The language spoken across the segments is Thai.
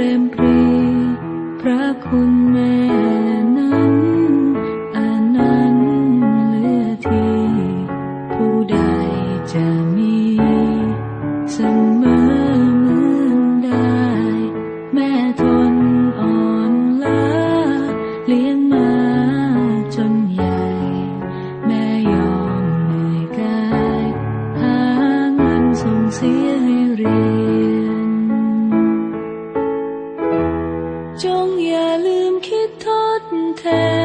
เรมปรี พระคุณแม่นั้นอนันต์เลือที ผู้ใดจะ จงอย่าลืมคิดทดแทน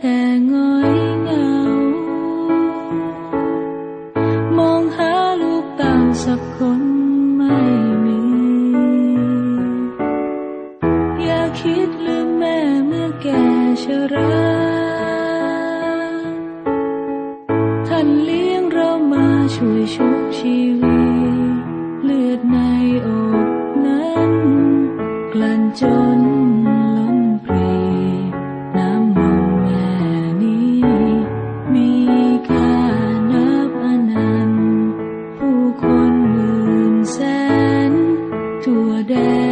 แต่ง่เงามองหาลูกเต่สักคนไม่มี อย่าคิดลืมแม่เมื่อแกชราท่านเลี้ยงเรามาช่วยชุบชีวิเลือดในอกนั้น กลั่นจน goda